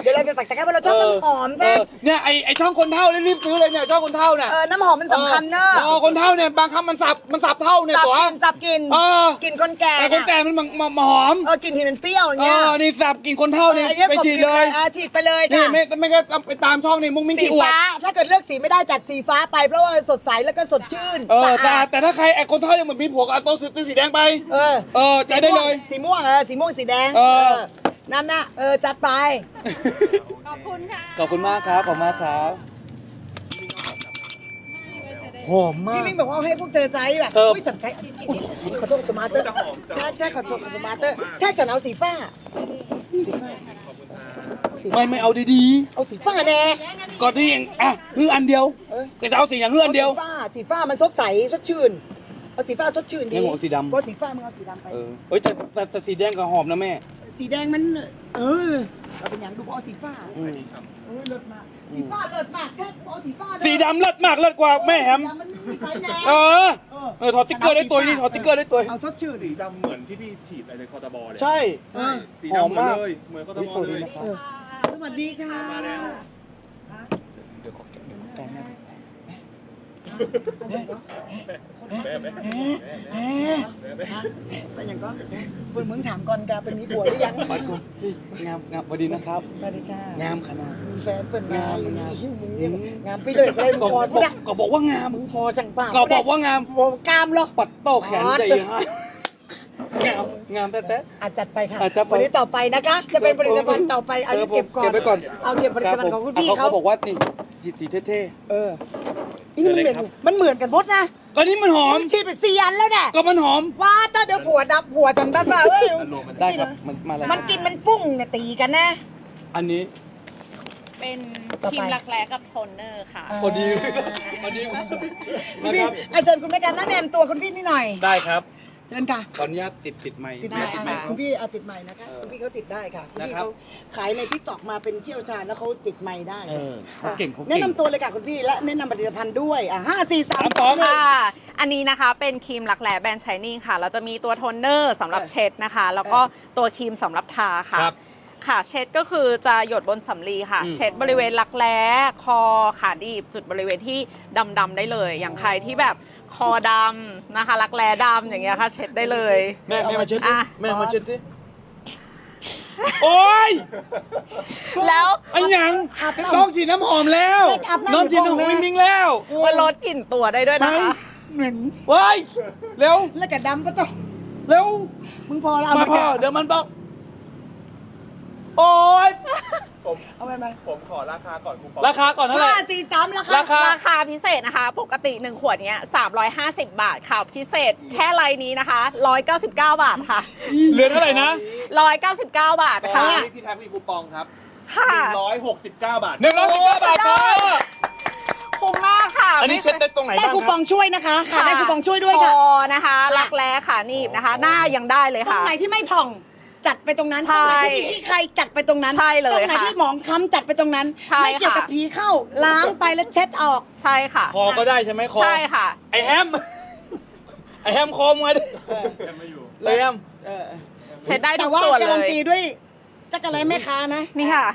เดี๋ยวเราไปปักตะกร้าเพราะเราชอบน้ำหอมเอใช่อเนี่ยไอไอช่องคนเท่าเนี่ยรีบซื้อเลยเนี่ยช่องคนเท่าเนี่ยเออน้ำหอมมันสำคัญเนอะเออคนเท่าเนี่ยบางครั้งมันสับมันสับเท่าเนี่ยสับตัวกินสับกินเออกินคนแก่แต่คนแก่มันมามามาหอมเออกลินที่มันเปรี้ยวอย่างเอเงี้ยอนี่สับกินคนเท่าเนี่ยอันนี้ไปกบฉีดกินเลยอะฉีดไปเลยนี่ค่ะไม่ไม่ก็ไปตามช่องนี่มุ้งมิ้งสีขี้อวดฟ้าถ้าเกิดเลือกสีไม่ได้จัดสีฟ้าไปเพราะว่าสดใสแล้วก็สดชื่นเออสะแต่อาดแต่ถ้าใครไอคนเท่ายังเหมือนมีผัวกับเอาโต๊ะซื้อสีแดงไปเออเออใจได้เลยสีม่วงเออสีม่วงสีแดงเออ นั่นน่ะเออจัดไป ขอบคุณค่ะขอบคุณมากครับขอบคุณมากครับหอมมาพี่ก มิ่งบอกว่าให้พวกเธอใช้แบบเออ อุ้ยฉันใช้อุ๊ยขอโทษสมาร์เตอร์แท็กแท็กขอโทษสมาร์เตอร์แท็กฉันเอาสีฟ้า ไม่ไม่เอาดีเอาสีฟ้าแน่ๆก่อนที่ยังอะฮืออันเดียวเออแต่จะเอาสีอย่างฮืออันเดียวสีฟ้าสีฟ้ามันสดใสสดชื่น เอาสีฟ้าสดชื่นดีงั้นผมเอาสีดำเพราะสีฟ้ามึงเอาสีดำไป เออเอ้ยแต่แต่แต่สีแดงกับหอมนะแม่ สีแดงมัน เออเอาเป็นอย่างดูเอาสีฟ้าอืม เออเลิศมาก สีฟ้าเลิศมากแค่เอาสีฟ้าเลยสีดำเลิศมากเลิศกว่าแม่แฮมดำมันไม่มีใครแน่เออ เออถอดติ๊กเกอร์ได้ตัวนี้ถอดติ๊กเกอร์ได้ตัว เอาสดชื่นสีดำเหมือนที่พี่ฉีดอะไรในคอตบอเลยใช่เออสีหอมดำเหมือนมากเลย เหมือนคอตบอเลยเออสวัสดีค่ะ มาแล้วแแต่อย่างก็คุณมึงถามก่อนกาเป็นมีผัวหรือยังปัดคุณพี่งามงามสวัสดีนะครับ สวัสดีค่ะงามขนาด มีแฟนเปิดงานงาม หิ้วมึงเนี่ยงามไปเลยไปเลยมึก็พอบอกพูดนะก็บอกว่างาม มึงพอจังป่าก็บอกว่างาม บอกกล้ามเหรอ ปัดโต้แขนใจฮะงามงามแท้ๆอาจจัดไปค่ะอะจัดไป วันนี้ต่อไปนะคะ จะเป็นผลิตภัณฑ์ต่อไปเอาเก็บก่อน เก็บไว้ก่อนเอาเก็บผลิตภัณฑ์ของคุณพี่เขาเขาบอกว่านี่จิตติเท่เออ นี่มันเหมือนมันเหมือนกันหมดนะๆก็นี่มันหอมฉีดไปสี่อันแล้วเนี่ยก็มันหอมว่าถ้าเดี๋ยวผัวดับผัวฉันดับว่าเอ้ยได้ฉีดครับมันมาแล้วมันกินมันฟุ้งเนี่ยตีกันนะ อันนี้ เป็นต่อไปครีมรักแร้กับโทนเนอร์ค่ะพอดีพอดีนะพี่ครับอะเชิญคุณแม่กันแนะนำตัวคุณพี่นิดหน่อยได้ครับ เชิญค่ะตอนนี้ติดติดไม้ติดได้ติดอะไม้คุณพี่เอาติดใหม่นะคะคุณพี่เขาติดได้ค่ะคุณนะพี่ครับ เขาขายในทิกตอกมาเป็นเชี่ยวชาญแล้วเขาติดใหม่ได้เออเขาเก่งเขาแนะเก่ง นำตัวเลยค่ะคุณพี่และแนะนำผลิตภัณฑ์ด้วยอะห้าสี่สามสามสสอองงค่ะ อันนี้นะคะเป็นครีมรักแร้แบรนด์ชายนิ่งค่ะ เราจะมีตัวโทนเนอร์สำหรับเช็ดนะคะ แล้วก็ตัวครีมสำหรับทาค่ะ ครับ ค่ะเช็ดก็คือจะหยดบนสำลีค่ะ อืมเช็ดบริเวณรักแร้คอขาดีบจุดบริเวณที่ดำๆได้เลย อย่างใครที่แบบคอดำนะคะรักแร้ดำอย่างเงี้ยค่ะ เช็ดได้เลย แม่แม่มาเช็ดดิอะ แม่มาเช็ดดิโอ้ยแล้วไอ้หยังน้องฉีดน้ำหอมแล้วน้องฉีดน้ำหอมวิ่งวิ่งแล้วมันลดกลิ่นตัวได้ด้วยนะคะ เหมือนเว้ยเร็วแล้วกับดำก็ต้องเร็วมึงพอแล้วเอามามาพ่อจ้ะเดี๋ยวมันบอก โอ้ยผมเอาไปไหมผมขอราคาก่อนคูปองราคาก่อนเท่าไหร่ ห้าสี่สามราคา ราคา ราคาพิเศษนะคะ ปกติ 1 ขวดเนี้ย350 บาทค่ะพิเศษแค่ไลน์นี้นะคะ 199 บาทค่ะ เหลือเท่าไหร่นะ 199 บาทตอนค่ะ นี้พี่แท็กมีคูปองครับค่ะ169 บาท หนึ่งร้อยสิบเก้าบาทจ้าคุ้มมากค่ะอันนี้เช็ดได้ตรงไหนได้บ้างคูคปรัอบงช่วยนะคะค่ะค่ะได้คูปองช่วยด้วยค่ะ คอนะคะ รักแร้ขาหนีบนะคะ หน้ายังได้เลยตรงค่ะ ไหนที่ไม่ผ่อง จัดไปตรงนั้นใช่ตรงไหนที่มีขี้ใครจัดไปตรงนั้นใช่เลยตรงไหนค่ะที่หมองคล้ำจัดไปตรงนั้นใช่ไม่เกี่ยวกับค่ะ ผีเข้าล้างไปแล้วเช็ดออก ใช่ค่ะ คอก็ได้ใช่ไหมคอใช่ค่ะ ไอแฮม ไอแฮมคอมมาดิไอแฮมเช็ดได้แต่ทุกว่าส่วนการันเลยตีด้วยจักรแลแม่ค้านะนี่ค่ะ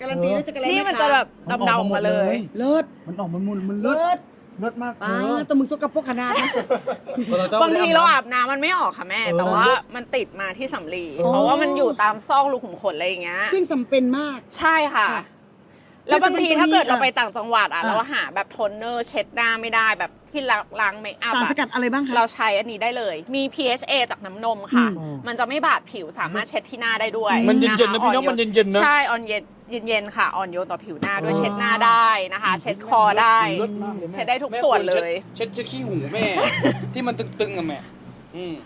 การันตีด้วยจักรแลนี่แม่ค้ามันจะแบบดำๆออกมาเลย เลิศมันออกมันมุนมันเลิเลิศศ เลิศมากเธอ่าอแตัวมึงสกปรกขนาดนั้น บางทีเราอาบน้ำมันไม่ออกค่ะแม่แต่ว่ามันติดมาที่สำลีเพราะว่ามันอยู่ตามซอกรูขุมขนอะไรอย่างเงี้ย ซึ่งจำเป็นมาก ใช่ค่ะ ค่ะแล้วบางทีแต่มันถ้าเกิดตัวนี้เราไปต่างจังหวัดอะ อะ เราหาแบบโทนเนอร์เช็ดหน้าไม่ได้แบบที่ล้างเมคอัพสารอะสกัดอะไรบ้างคะ เราใช้อันนี้ได้เลย มี PHA จากน้ำนมค่ะ อืมมันจะไม่บาดผิวสามารถเช็ดที่หน้าได้ด้วยมันเย็นๆนะพี่น้องอ่มันเย็นๆนะ ใช่ออนเย็น เย็นๆค่ะ อ่อนโยนต่อผิวหน้าด้วยเช็ดหน้าได้นะคะ เช็ดคอได้ เลิศมากเลยแม่ เช็ดได้ทุกส่วนเลยเช็ดเช็ดขี้หูแม่ ที่มันตึงๆอะแม่อืม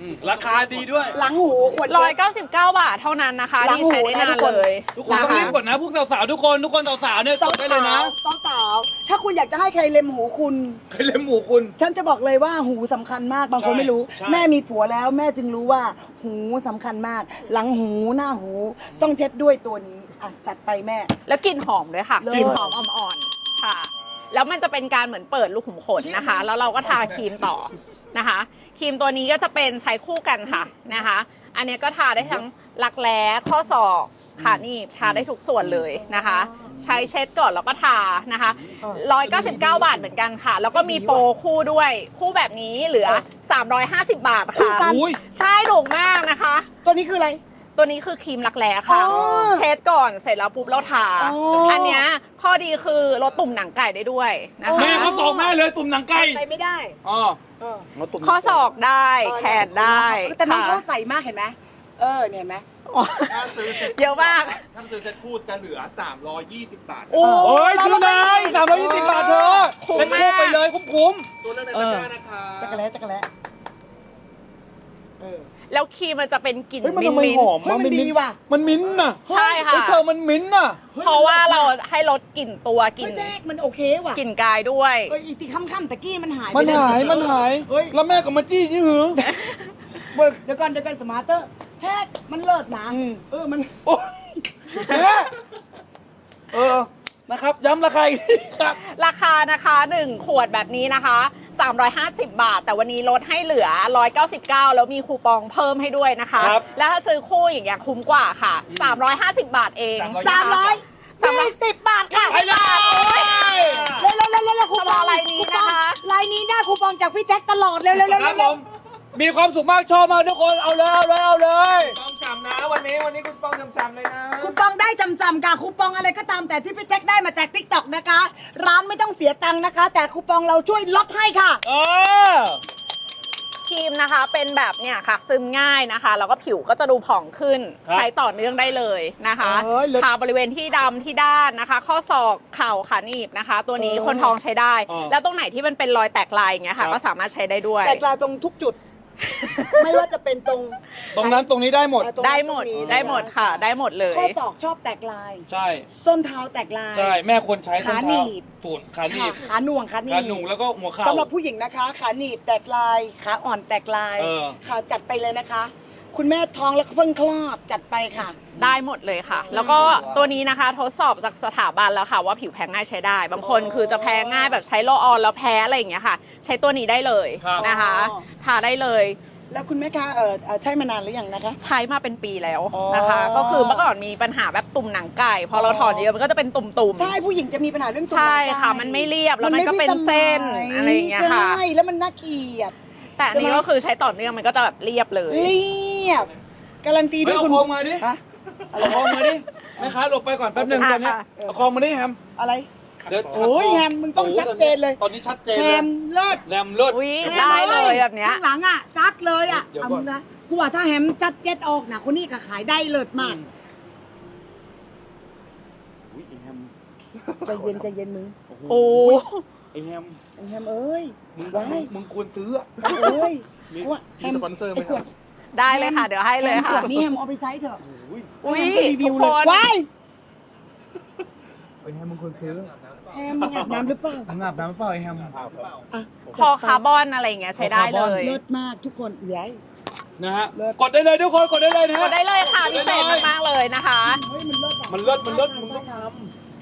อืมราคาดีด้วยหลังหูขวดร้เจ็อยดเก้าสิบเก้าบาทเท่านั้นนะคะล้างนี่ใช้ได้หูนะนานทุกคน เลยทุกคนต้องรีบกดนะพวกสาวๆทุกคนทุกคนสาวๆเนี่ยกดได้เลยนะสาวาวๆถ้าคุณอยากจะให้ใครเล็มหูคุณใครเล่มหมูคุณ ฉันจะบอกเลยว่าหูสำคัญมากบางคนใช่ไม่รู้ ใช่ แม่มีผัวแล้วแม่จึงรู้ว่าหูสำคัญมาก หลังหูหน้าหูต้องเช็ดด้วยตัวนี้ อะจัดไปแม่ แล้วกลิ่นหอมด้วยค่ะเลยกลิ่นหอมอ่อนๆค่ะ แล้วมันจะเป็นการเหมือนเปิดลูกขุมขนนะคะ แล้วเราก็ทาครีมต่อนะคะครีมตัวนี้ก็จะเป็นใช้คู่กันค่ะนะคะ อันเนี้ยก็ทาได้ทั้งรักแร้ข้อศอกขาหนีบทาได้ทุกส่วนเลยนะคะ ใช้เช็ดก่อนแล้วก็ทานะคะ 199 บาทเหมือนกันค่ะ แล้วก็มีโปรคู่ด้วยคู่แบบนี้เหลือ 350 บาทคู่ค่ะกันอุ้ยใช่ถูกมากนะคะ ตัวนี้คืออะไร ตัวนี้คือครีมรักแร้ค่ะ อ๋อเช็ดก่อนเสร็จแล้วปุ๊บเราทาอ๋ออัอันเนี้ยข้อดีคือลดตุ่มหนังไก่ได้ด้วยนะคะแม่เขาสองแม่เลยตุ่มหนังไก่ใส่ไม่ได้อ๋อเออข้อศอกได้แขนได้แต่น้องค่ะเขาใส่มากเห็นไหมเออเนี่ยเห็นไหมถ้าซื้อเซ็ตเยอะมาก ถ้าซื้อเซ็ตคู่จะเหลือ 320 บาท โอ้โอ้ยซื้อเลยสามร้อยยี่สิบบาทเธอคุ้มเป็นมาก คู่ไปเลยคุ้มตัวเลือกในตะกร้านะคะ จักรแล้จักรแล้เออ แล้วครีมมันจะเป็นกลิ่นๆเฮ้ยมันมิ้นทำไมมิ้นหอมเฮ้ยมันดีว่ะ มันมิ้นท์น่ะใช่ค่ะ เฮ้ยเธอมันมิ้นท์น่ะเพราะว่าเราให้ลดกลิ่นตัวกลิ่เฮ้นยแจ๊กมันโอเคว่ะกลิ่นกายด้วย เอออีกทีค่ำๆตะกี้มันหายไปมันเลยหาย มันหาย เฮ้ยแล้วแม่ก็มาจี้ยี่หึงเดี๋ยวก่อนเดี๋ยวก่อนสมาร์เตอร์แท็กมันเลิศนะเออมัน โอ้ยแม่เออ นะครับย้ำราคาอีกทีครับ ราคานะคะ 1 ขวดแบบนี้นะคะ 350 บาท แต่วันนี้ลดให้เหลือ 199 แล้วมีคูปองเพิ่มให้ด้วยนะคะ ครับแล้วถ้าซื้อคู่อย่างเงี้ยคุ้มกว่าค่ะ 350 บาทเองสามร้อยยี่สิบบาทค่ะไปเลย เร็วเร็วเร็วเร็วคูปองเฉพาะลายนี้นะคะลายนี้ได้คูปองจากพี่แจ็คตลอดเร็วเร็วเร็วครับผเร็วม มีความสุขมากชอบมากทุกคนเอาเลยเอาเลยเอาเลย ต้องฉ่ำนะวันนี้วันนี้คุณปองฉ่ำๆเลยนะคูปองได้จำจำๆค่ะคูปองอะไรก็ตามแต่ที่พี่แจ็คได้มาจากทิกตอกนะคะ ร้านไม่ต้องเสียตังค์นะคะ แต่คูปองเราช่วยลดให้ค่ะ เออ ครีมนะคะเป็นแบบเนี่ยค่ะ ซึมง่ายนะคะ แล้วก็ผิวก็จะดูผ่องขึ้น ครับใช้ต่อเนื่องได้เลยนะคะเอ้ยเลิศทาบริเวณที่ดำที่ด้านนะคะ ข้อศอกเข่าขาหนีบนะคะ ตัวนี้เออ คนท้องใช้ได้ อ๋อแล้วตรงไหนที่มันเป็นรอยแตกลายอย่างเงี้ยครัค่ะ บ ก็สามารถใช้ได้ด้วย แตกลายตรงทุกจุด ไม่ว่าจะเป็นตรงตรงนั้นตรงนี้ได้หมดตรงนั้นได้หมดตรงนี้ได้หมดค่ะ ได้หมดเลย ข้อศอกชอบแตกลาย ใช่ ส้นเท้าแตกลาย ใช่แม่ควรใช้ส้นขาหเท้านีบตูนขาหนีขาบขาหน่วงขาหนีขาบหนุ่งแล้วก็หัวเข่า สำหรับผู้หญิงนะคะ ขาหนีบแตกลาย ขาอ่อนแตกลาย เออ ขาจัดไปเลยนะคะ คุณแม่ท้องแล้วก็เพิ่งคลอดจัดไปค่ะ ได้หมดเลยค่ะ แล้วก็ตัวนี้นะคะทดสอบจากสถาบันแล้วค่ะ ว่าผิวแพ้ง่ายใช้ได้ บางคนคือจะแพ้ง่ายแบบใช้โลออนแล้วแพ้อะไรอย่างเงี้ยค่ะ ใช้ตัวนี้ได้เลยครับ นะคะอ๋อ ทาได้เลย แล้วคุณแม่คะเออเอ่อใช่มานานหรือยังนะคะ ใช้มาเป็นปีแล้วอ๋อนะคะก็คือเมื่อก่อนมีปัญหาแบบตุ่มหนังไก่ พอเราถอนเยอะมันก็จะเป็นตุ่มๆ ใช่ผู้หญิงจะมีปัญหาเรื่องตุ่มใช่หนังไก่ค่ะมันไม่เรียบแล้วมันก็เป็นเส้นอะไรอย่างเงี้ยค่ะ ใช่แล้วมันน่าเกลียด แต่อันนี้ใช่ไหมก็คือใช้ต่อเนื่องมันก็จะแบบเรียบเลย เรียบการันตีด้เฮ้วยยเอาคุณคองมาดิฮะเอาคองมาดิแม่ค้าหลบไปก่อนแป๊บหนึงอะตอนเนี้ยอะ เอาคองมาดิแฮมอะไร เดี๋ยวโอ้ยแฮมมึงต้องชัดเจนเลย ตอนนี้ชัดเจนแฮเลยมเลิศแรมเลิศ อุ้ยได้เลยแบบเนี้ย ข้างหลังอะจัดเลยอะเดี๋ยวเอาก่อน มึงนะกูว่าถ้าแฮมจัดเจ็ดออกนะคนนี้ก็ขายได้เลิศมากอุ๊ยไอ้แฮมใจเย็นใจเย็นมึงโอ้ไอ้แฮมไอ้แฮมเอ้ย มึงว้ายมึงควรซื้ออะเอ้ยมีกูว่าแฮมีสปอนเซอร์ไหมไอ้คขรัวบดได้เลยค่ะ เดี๋ยวให้เลยแฮมขค่ะวดนี้แฮมเอาไปใช้เถอะอุ้ยอุ้ยแฮมรีวิทุวกเลคยน ว้ายไอ้แฮมมึงควรซื้อแฮมมึงอาบน้ำหรือเปล่ามึงอาบน้ำเปล่าไอ้แฮมอะคอคาร์บอนอะไรอย่างเงี้ยใช้ได้เลยเลิศมากทุกคนใหญ่นะฮะ เลิศ กดได้เลยทุกคน กดได้เลยนะกฮะ ดได้เลยค่ะพิเศษมากๆเลยนะคะ เฮ้ยมันเลิศอะมันเลิศมันเลิศมึงต้องท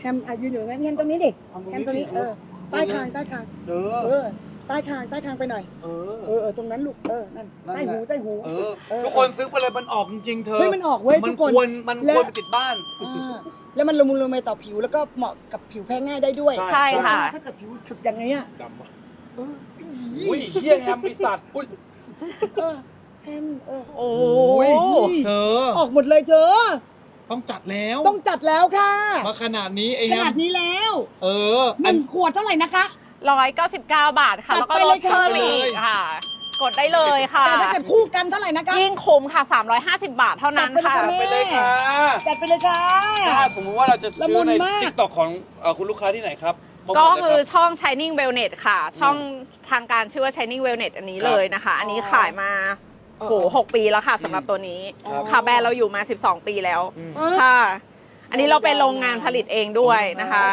แฮมอายุอยู่ไหมแฮมตรงนี้ดิทำตรงนี้แฮมตรงนี้ดิเออใต้คางใต้คางำเอเอออ ใต้คางใต้คางไปหน่อย เออ เออเออตรงนั้นลูก เออ นั่น นั่นใต้หูแหละใต้หู เออ เออทุกคนซื้อไปเลยมันออกจริงๆเธอเฮ้ยมันออกเว้ยมัทุกคนควรมันและ ควรไปติดบ้าน อ่าแล้วมันละมุนละไมต่อผิวแล้วก็เหมาะกับผิวแพ้ง่ายได้ด้วยใช่ค่ะ ถ้าเกิดผิวถึกอย่างนี้อะดำวะเอออุ้ยเฮียแฮมไอสัตว์อุ้ยเออแฮมเออ โอ้อุ้ยยเธอ ออกหมดเลยเธอ ต้องจัดแล้วต้องจัดแล้วค่ะ มาขนาดนี้ไอขแฮนาดมนี้แล้วเออหอันนึ่งขวดเท่าไหร่นะคะ ร้อยเก้าสิบเก้าบาทค่ะจัแล้วดก็ไปลเลดยค่ะเพิ่มอีกค่ะ กดได้เลยค่ะ แต่ถ้าเกิดคู่กันเท่าไหร่นะคะ ยิ่งคุ้มค่ะ 350 บาทเท่านั้นค่ะ จัดไปเลยค่ะจัดไปเลยค่ะถ้าสมมติว่าเราจะละมุซื้อนในมากทิกตอกของเอ่อคุณลูกค้าที่ไหนครับโปรโมทก็เลยคือรับช่อง Shining Wellness ค่ะ ช่องทางการชื่อว่า Shining Wellness อันนี้เลยนะคะ อันนี้ขายมาโหหกปีแล้วค่ะสำหรับตัวนี้ครับค่ะแบรนด์เราอยู่มา 12 ปีแล้วอืมค่ะ อันนี้เราเป็นโรงงานผลิตเองด้วยนะคะ